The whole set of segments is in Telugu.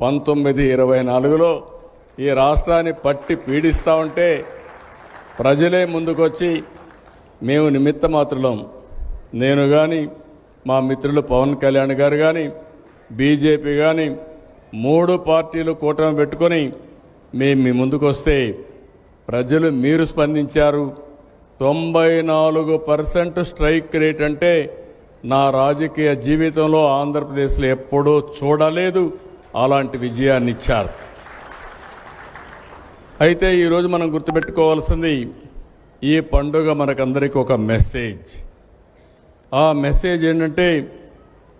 పంతొమ్మిది ఇరవై నాలుగులో ఈ రాష్ట్రాన్ని పట్టి పీడిస్తూ ఉంటే ప్రజలే ముందుకొచ్చి మేము నిమిత్త మాత్రులం నేను కానీ మా మిత్రులు పవన్ కళ్యాణ్ గారు కానీ బీజేపీ కానీ మూడు పార్టీలు కూటమి పెట్టుకొని మేము మీ ముందుకొస్తే ప్రజలు మీరు స్పందించారు. తొంభై నాలుగు పర్సెంట్ స్ట్రైక్ రేట్ అంటే నా రాజకీయ జీవితంలో ఆంధ్రప్రదేశ్లో ఎప్పుడూ చూడలేదు. అలాంటి విజయాన్ని ఇచ్చారు. అయితే ఈరోజు మనం గుర్తుపెట్టుకోవాల్సింది ఈ పండుగ మనకందరికీ ఒక మెసేజ్. ఆ మెసేజ్ ఏంటంటే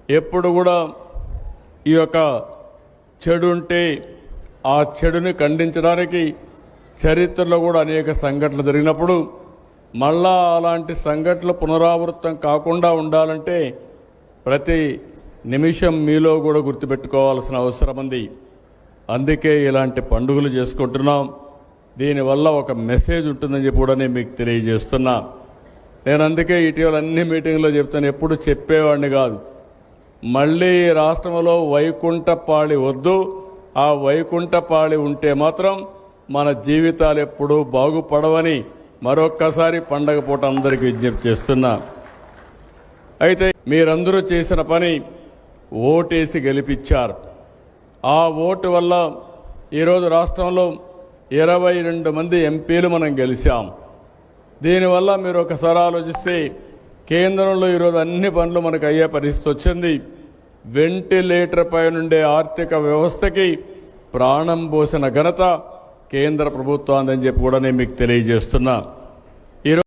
ఎప్పుడు కూడా ఈ యొక్క చెడు ఉంటే ఆ చెడుని ఖండించడానికి చరిత్రలో కూడా అనేక సంఘటనలు జరిగినప్పుడు మళ్ళా అలాంటి సంఘటనలు పునరావృతం కాకుండా ఉండాలంటే ప్రతి నిమిషం మీలో కూడా గుర్తుపెట్టుకోవాల్సిన అవసరం ఉంది. అందుకే ఇలాంటి పండుగలు చేసుకుంటున్నాం. దీనివల్ల ఒక మెసేజ్ ఉంటుందని చెప్పి కూడా నేను మీకు తెలియజేస్తున్నా. నేను అందుకే ఇటీవల అన్ని మీటింగ్లో చెప్తాను. ఎప్పుడు చెప్పేవాడిని కాదు. మళ్ళీ రాష్ట్రంలో వైకుంఠపాళి వద్దు. ఆ వైకుంఠపాళి ఉంటే మాత్రం మన జీవితాలు ఎప్పుడూ బాగుపడవని మరొక్కసారి పండగ పూట అందరికీ విజ్ఞప్తి చేస్తున్నా. అయితే మీరందరూ చేసిన పని ఓటేసి గెలిపించారు. ఆ ఓటు వల్ల ఈరోజు రాష్ట్రంలో ఇరవై రెండు మంది ఎంపీలు మనం గెలిచాం. దీనివల్ల మీరు ఒకసారి ఆలోచిస్తే కేంద్రంలో ఈరోజు అన్ని పనులు మనకు అయ్యే పరిస్థితి వచ్చింది. వెంటిలేటర్ పై నుండే ఆర్థిక వ్యవస్థకి ప్రాణం పోసిన ఘనత కేంద్ర ప్రభుత్వాన్ని అని చెప్పి కూడా నేను మీకు తెలియజేస్తున్నా.